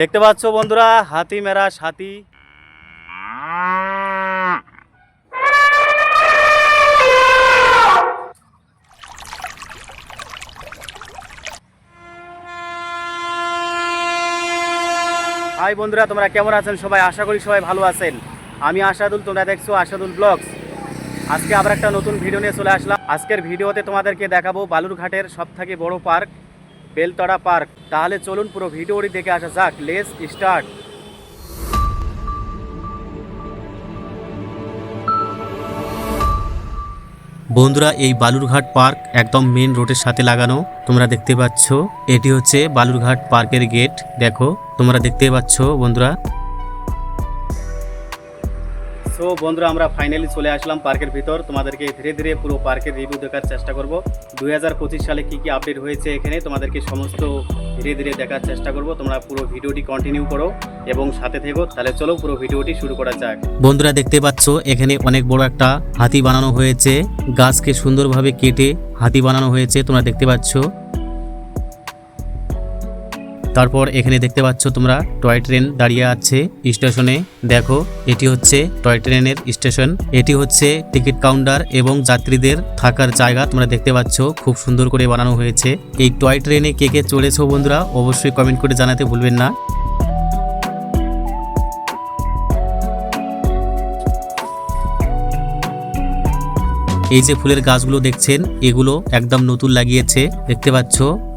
দেখতে পাচ্ছ বন্ধুরা, হাতি মেরা সাথী। হাই বন্ধুরা, তোমরা কেমন আছেন? সবাই আশা করি সবাই ভালো আছেন। আমি আশাদুল, তোমরা দেখছ আশাদুল ব্লগস। আজকে আবার একটা নতুন ভিডিও নিয়ে চলে আসলাম। আজকের ভিডিওতে তোমাদেরকে দেখাবো বালুরঘাটের সব থেকে বড় পার্ক। বেলতড়া পার্ক। তাহলে চলুন পুরো ভিডিওটি দেখে আসা যাক। লেস স্টার্ট বন্ধুরা, এই বালুরঘাট পার্ক একদম মেন রোডের সাথে লাগানো। তোমরা দেখতে পাচ্ছ, এটি হচ্ছে বালুরঘাট পার্কের গেট দেখো, তোমরা দেখতে পাচ্ছ বন্ধুরা সো বন্ধুরা, আমরা ফাইনালি চলে আসলাম পার্কের ভিতর। তোমাদেরকে ধীরে ধীরে পুরো পার্কের রিভিউ দেখার চেষ্টা করব। দুই হাজার পঁচিশ সালে কি কি আপডেট হয়েছে এখানে, তোমাদেরকে সমস্ত ধীরে ধীরে দেখার চেষ্টা করব। তোমরা পুরো ভিডিওটি কন্টিনিউ করো এবং সাথে থেকো। তাহলে চলো পুরো ভিডিওটি শুরু করা যাক। বন্ধুরা, দেখতে পাচ্ছ, এখানে অনেক বড় একটা হাতি বানানো হয়েছে। গাছকে সুন্দরভাবে কেটে হাতি বানানো হয়েছে, তোমরা দেখতে পাচ্ছ। তারপর এখানে দেখতে পাচ্ছ তোমরা টয় ট্রেন দাঁড়িয়ে আছে স্টেশনে। দেখো, এটি হচ্ছে টয় ট্রেনের স্টেশন। এটি হচ্ছে টিকিট কাউন্টার এবং যাত্রীদের থাকার জায়গা। তোমরা দেখতে পাচ্ছ, খুব সুন্দর করে বানানো হয়েছে। এই টয় ট্রেনে কে কে চড়েছো বন্ধুরা, অবশ্যই কমেন্ট করে জানাতে ভুলবেন না। এই যে ফুলের গাছগুলো দেখছেন, এগুলো একদম নতুন লাগিয়েছে, দেখতে পাচ্ছ?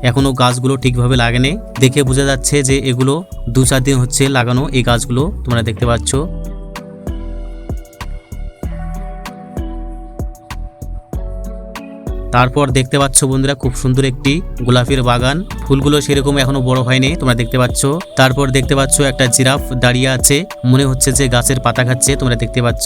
এখনও গাছগুলো ঠিকভাবে লাগেনি। দেখে বোঝা যাচ্ছে যে এগুলো দু চার দিন হচ্ছে লাগানো এই গাছগুলো, তোমরা দেখতে পাচ্ছ। তারপর দেখতে পাচ্ছ বন্ধুরা, খুব সুন্দর একটি গোলাপের বাগান। ফুলগুলো সেরকম এখনও বড় হয়নি, তোমরা দেখতে পাচ্ছ। তারপর দেখতে পাচ্ছ একটা জিরাফ দাঁড়িয়ে আছে, মনে হচ্ছে যে গাছের পাতা খাচ্ছে, তোমরা দেখতে পাচ্ছ।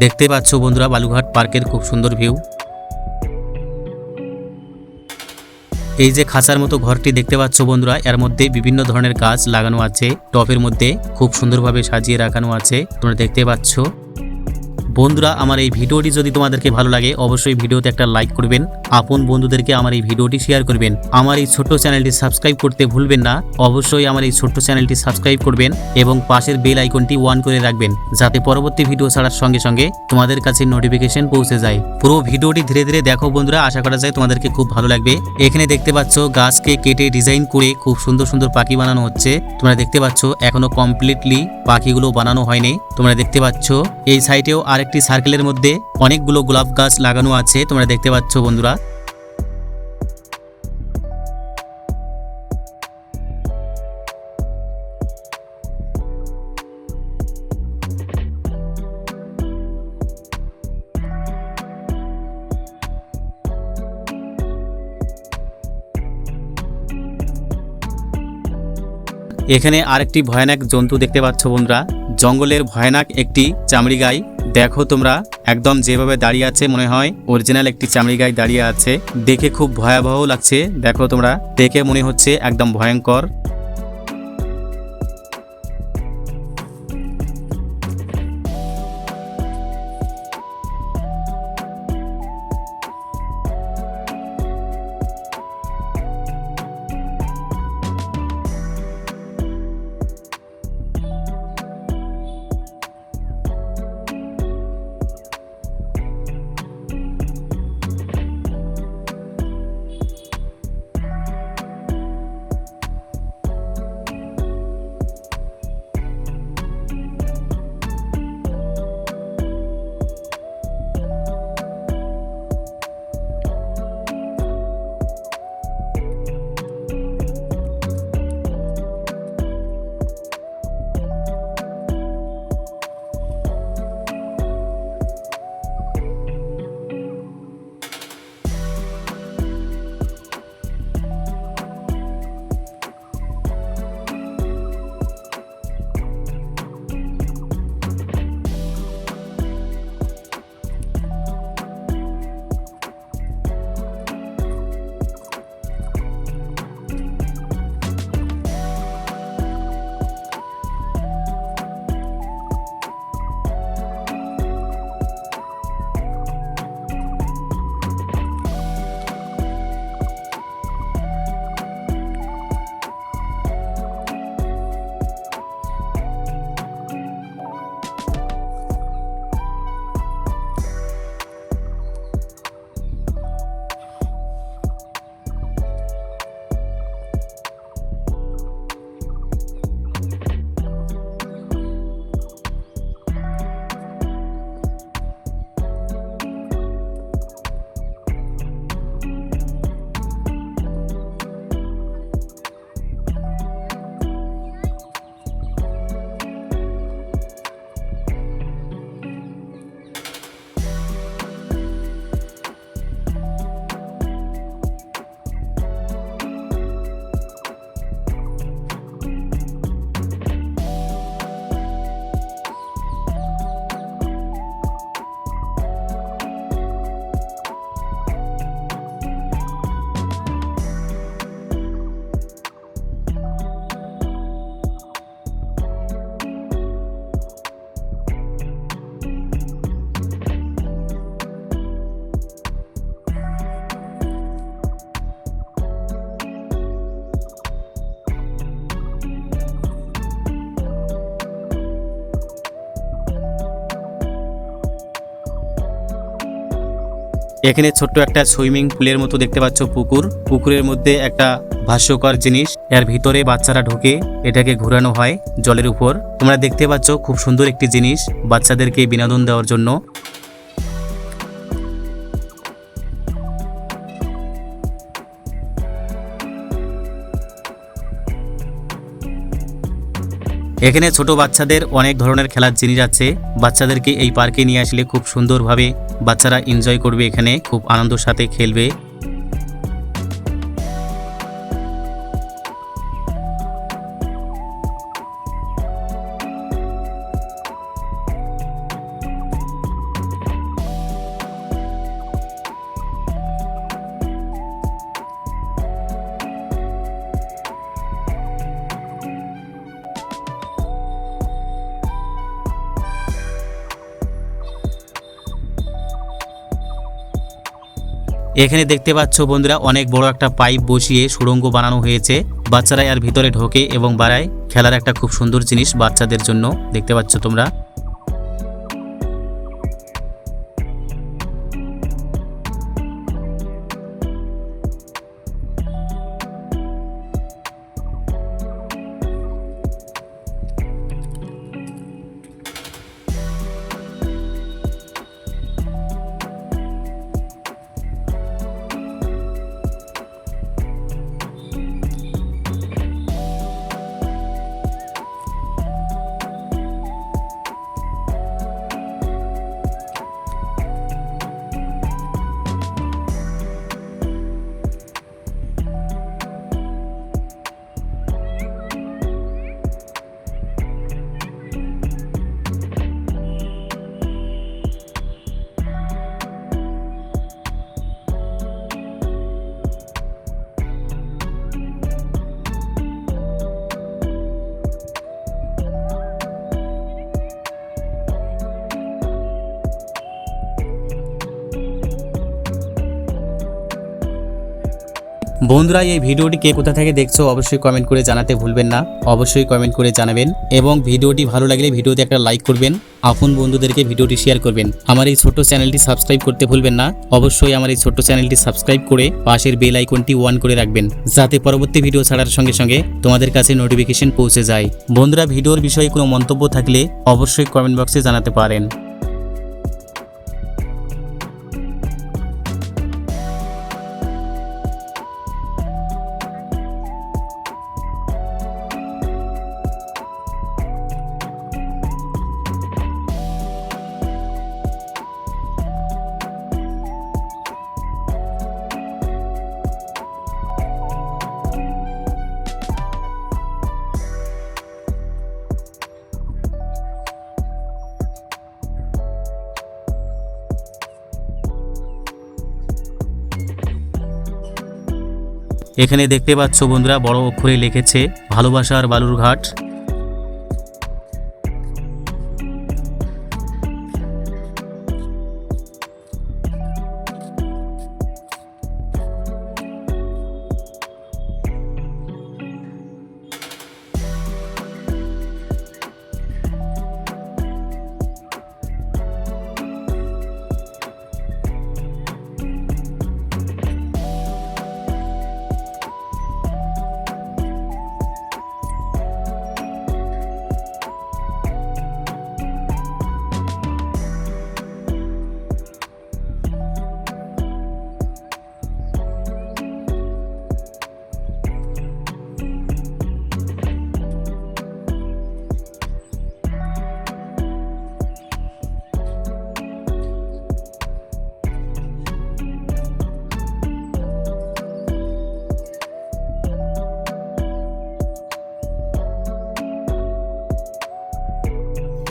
দেখতে পাচ্ছ বন্ধুরা বালুঘাট পার্কের খুব সুন্দর ভিউ। এই যে খাঁচার মতো ঘরটি দেখতে পাচ্ছ বন্ধুরা, এর মধ্যে বিভিন্ন ধরনের গাছ লাগানো আছে। টপের মধ্যে খুব সুন্দরভাবে সাজিয়ে রাখানো আছে, তোমরা দেখতে পাচ্ছ। বন্ধুরা, আমার এই ভিডিওটি যদি তোমাদেরকে ভালো লাগে, অবশ্যই ভিডিওতে একটা লাইক করবেন। আপন বন্ধুদেরকে আমার এই ভিডিওটি শেয়ার করবেন। আমার এই ছোট্ট চ্যানেলটি সাবস্ক্রাইব করতে ভুলবেন না। অবশ্যই আমার এই ছোট্ট চ্যানেলটি সাবস্ক্রাইব করবেন এবং পাশের বেল আইকনটি ওয়ান করে রাখবেন, যাতে পরবর্তী ভিডিও ছাড়ার সঙ্গে সঙ্গে তোমাদের কাছে নোটিফিকেশন পৌঁছে যায়। পুরো ভিডিওটি ধীরে ধীরে দেখো বন্ধুরা, আশা করা যায় তোমাদেরকে খুব ভালো লাগবে। এখানে দেখতে পাচ্ছ গাছকে কেটে ডিজাইন করে খুব সুন্দর সুন্দর পাখি বানানো হচ্ছে। তোমরা দেখতে পাচ্ছ এখনও কমপ্লিটলি পাখিগুলো বানানো হয়নি। তোমরা দেখতে পাচ্ছ এই সাইডেও আরেকটি সার্কেলের মধ্যে অনেকগুলো গোলাপ গাছ লাগানো আছে তোমরা দেখতে পাচ্ছ বন্ধুরা। এখানে আরেকটি ভয়ানক জন্তু দেখতে পাচ্ছ বন্ধুরা। জঙ্গলের ভয়ানক একটি চামড়ি গাই। দেখো তোমরা, একদম যেভাবে দাঁড়িয়ে আছে মনে হয় অরিজিনাল একটি চামড়ি গাই দাঁড়িয়ে আছে। দেখে খুব ভয়াবহ লাগছে। দেখো তোমরা, দেখে মনে হচ্ছে একদম ভয়ঙ্কর। এখানে ছোট্ট একটা সুইমিং পুলের মতো দেখতে পাচ্ছ পুকুর। পুকুরের মধ্যে একটা ভাস্যকর জিনিস, এর ভিতরে বাচ্চারা ঢুকে, এটাকে ঘোরানো হয় জলের উপর। তোমরা দেখতে পাচ্ছ খুব সুন্দর একটি জিনিস বাচ্চাদেরকে বিনোদন দেওয়ার জন্য। এখানে ছোট বাচ্চাদের অনেক ধরনের খেলার জিনিস আছে। বাচ্চাদেরকে এই পার্কে নিয়ে আসলে খুব সুন্দরভাবে বাচ্চারা এনজয় করবে এখানে খুব আনন্দের সাথে খেলবে। এখানে দেখতে পাচ্ছ বন্ধুরা, অনেক বড় একটা পাইপ বসিয়ে সুড়ঙ্গ বানানো হয়েছে। বাচ্চারা এর ভিতরে ঢোকে এবং বাড়ায়। খেলার একটা খুব সুন্দর জিনিস বাচ্চাদের জন্য। দেখতে পাচ্ছ তোমরা। বন্ধুরা, এই ভিডিওটি কে কোথা থেকে দেখছ অবশ্যই কমেন্ট করে জানাতে ভুলবেন না। অবশ্যই কমেন্ট করে জানাবেন এবং ভিডিওটি ভালো লাগলে ভিডিওতে একটা লাইক করবেন। আপন বন্ধুদেরকে ভিডিওটি শেয়ার করবেন। আমার এই ছোট্ট চ্যানেলটি সাবস্ক্রাইব করতে ভুলবেন না। অবশ্যই আমার এই ছোট্ট চ্যানেলটি সাবস্ক্রাইব করে পাশের বেল আইকনটি অন করে রাখবেন। যাতে পরবর্তী ভিডিও ছাড়ার সঙ্গে সঙ্গে তোমাদের কাছে নোটিফিকেশন পৌঁছে যায়। বন্ধুরা ভিডিওর বিষয়ে কোনো মন্তব্য থাকলে অবশ্যই কমেন্ট বক্সে জানাতে পারেন। এখানে দেখতে পাচ্ছ বন্ধুরা বড় অক্ষরে লিখেছে ভালোবাসার বালুরঘাট।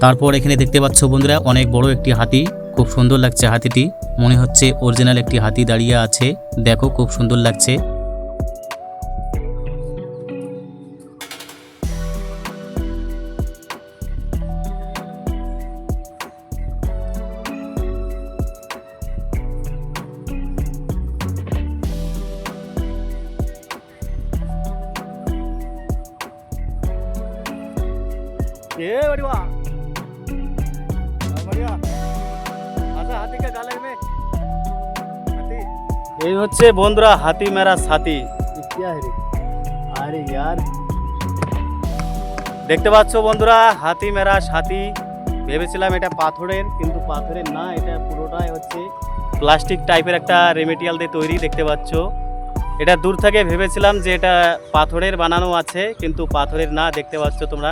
তারপর এখানে দেখতে পাচ্ছ বন্ধুরা অনেক বড় একটি হাতি। খুব সুন্দর লাগছে হাতিটি। মনে হচ্ছে অরিজিনাল একটি হাতি দাঁড়িয়ে আছে। দেখো খুব সুন্দর লাগছে। Yeah, what do you want? এই হচ্ছে বন্ধুরা হাতি মেরা সাথী আরে ইয়ার। দেখতে পাচ্ছ বন্ধুরা হাতি মেরা সাথী ভেবেছিলাম এটা পাথরের কিন্তু পাথরের না এটা পুরোটাই হচ্ছে প্লাস্টিক টাইপের একটা রেমেটিয়াল দিয়ে তৈরি দেখতে পাচ্ছ। এটা দূর থেকে ভেবেছিলাম যে এটা পাথরের বানানো আছে কিন্তু পাথরের না দেখতে পাচ্ছ তোমরা।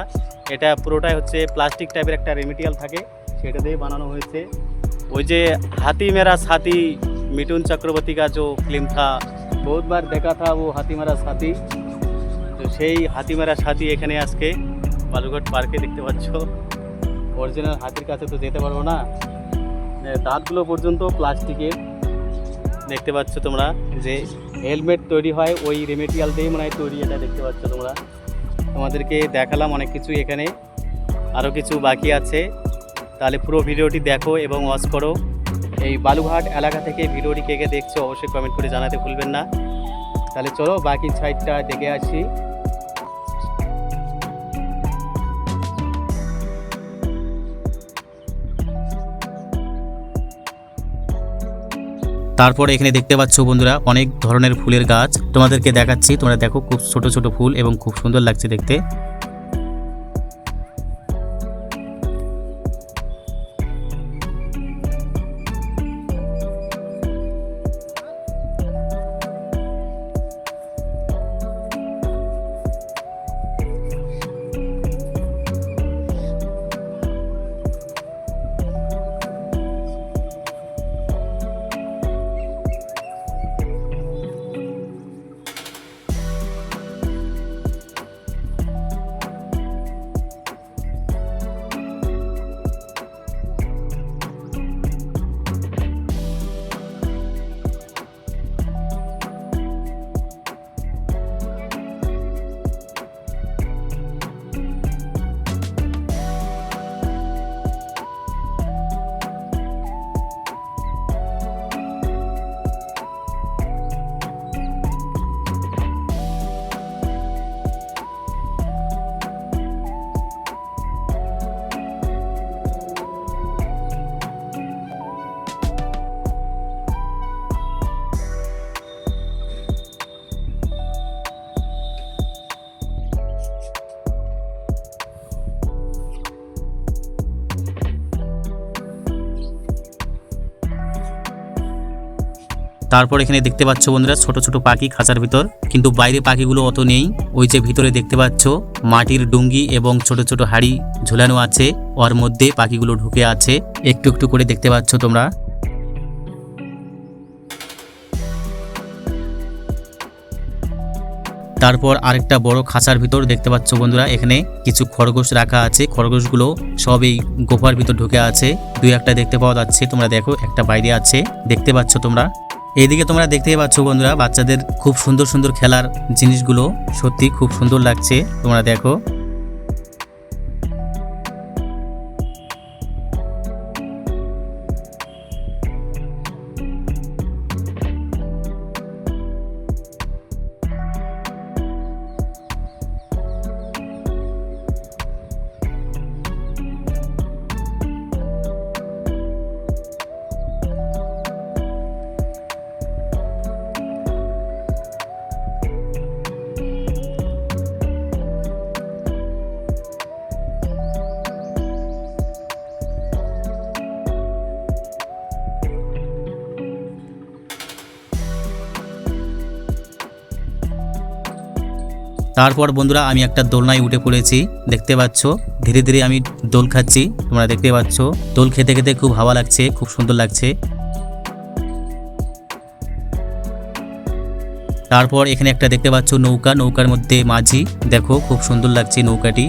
এটা পুরোটাই হচ্ছে প্লাস্টিক টাইপের একটা রেমেটিয়াল থাকে সেটা দিয়ে বানানো হয়েছে। ওই যে हाथी मेरा साथी मिठुन चक्रवर्ती का जो फिल्म था बहुत बार देखा था वो हाथी मेरा साथी তো সেই হাতি মেরা সাথী এখানে আজকে বালুঘাট পার্কে দেখতে পাচ্ছ অরিজিনাল হাতির কাছে তো যেতে পারবো না এ, দাঁতগুলো পর্যন্ত প্লাস্টিকের দেখতে পাচ্ছ তোমরা যে হেলমেট তৈরি হয় ওই রেমেটিয়াল দিয়েই মনে হয় তৈরি এটা দেখতে পাচ্ছ তোমরা তোমাদেরকে দেখালাম অনেক কিছু এখানে আরও কিছু বাকি আছে তাহলে পুরো ভিডিওটি দেখো এবং ওয়াচ করো। এই বালুঘাট এলাকা থেকে ভিডিওটি কে কে দেখছ অবশ্যই কমেন্ট করে জানাতে ভুলবেন না। তাহলে চলো বাকি সাইডটা দেখে আসি। তারপরে এখানে দেখতে পাচ্ছ বন্ধুরা, অনেক ধরনের ফুলের গাছ। তোমাদেরকে দেখাচ্ছি, তোমরা দেখো খুব ছোট ছোট ফুল এবং খুব সুন্দর লাগছে দেখতে। তারপর এখানে দেখতে পাচ্ছ বন্ধুরা, ছোট ছোট পাখি খাঁচার ভিতর। কিন্তু বাইরে পাখিগুলো অত নেই। ওই যে ভিতরে দেখতে পাচ্ছ, মাটির ডুঙ্গি এবং ছোট ছোট হাড়ি ঝুলানো আছে। ওর মধ্যে পাখিগুলো ঢুকে আছে। একটু একটু করে দেখতে পাচ্ছ তোমরা। তারপর আরেকটা বড় খাঁচার ভিতর দেখতে পাচ্ছ বন্ধুরা, এখানে কিছু খরগোশ রাখা আছে। খরগোশগুলো সব এই গোফার ভিতর ঢুকে আছে। দুই একটা দেখতে পাওয়া যাচ্ছে, তোমরা দেখো, একটা বাইরে আছে। দেখতে পাচ্ছ তোমরা। এইদিকে তোমরা দেখতেই পাচ্ছ বন্ধুরা, বাচ্চাদের খুব সুন্দর সুন্দর খেলার জিনিসগুলো সত্যি খুব সুন্দর লাগছে। তোমরা দেখো তারপর বন্ধুরা আমি একটা দোলনায় উঠে পড়েছি, দেখতে পাচ্ছ? ধীরে ধীরে আমি দোল খাচ্ছি, তোমরা দেখতে পাচ্ছ? দোল খেতে খেতে খুব হাওয়া লাগছে, খুব সুন্দর লাগছে। তারপর এখানে একটা দেখতে পাচ্ছ নৌকা, নৌকার মধ্যে মাঝি, দেখো খুব সুন্দর লাগছে নৌকাটি।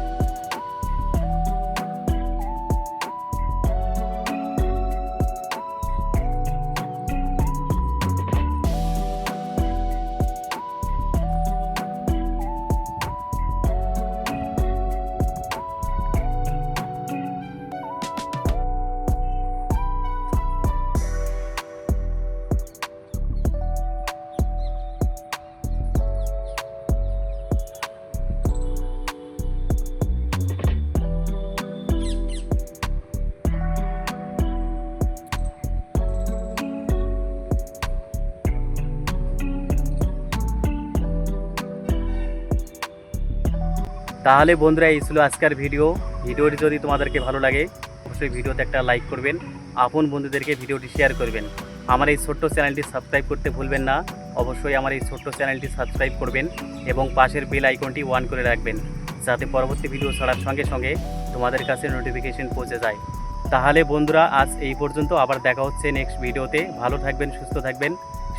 তাহলে বন্ধুরা, এই ছিল আজকের ভিডিও। ভিডিওটি যদি তোমাদেরকে ভালো লাগে, অবশ্যই ভিডিওতে একটা লাইক করবেন, আপন বন্ধুদেরকে ভিডিওটি শেয়ার করবেন। আমার এই ছোট্ট চ্যানেলটি সাবস্ক্রাইব করতে ভুলবেন না, অবশ্যই আমার এই ছোট্ট চ্যানেলটি সাবস্ক্রাইব করবেন এবং পাশের বেল আইকনটি ওয়ান করে রাখবেন, যাতে পরবর্তী ভিডিও ছাড়ার সঙ্গে সঙ্গে তোমাদের কাছে নোটিফিকেশন পৌঁছে যায়। তাহলে বন্ধুরা, আজ এই পর্যন্ত আবার দেখা হচ্ছে নেক্সট ভিডিওতে ভালো থাকবেন, সুস্থ থাকবেন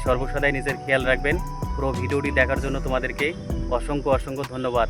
সর্বসদাই নিজের খেয়াল রাখবেন। পুরো ভিডিওটি দেখার জন্য তোমাদেরকে অসংখ্য অসংখ্য ধন্যবাদ।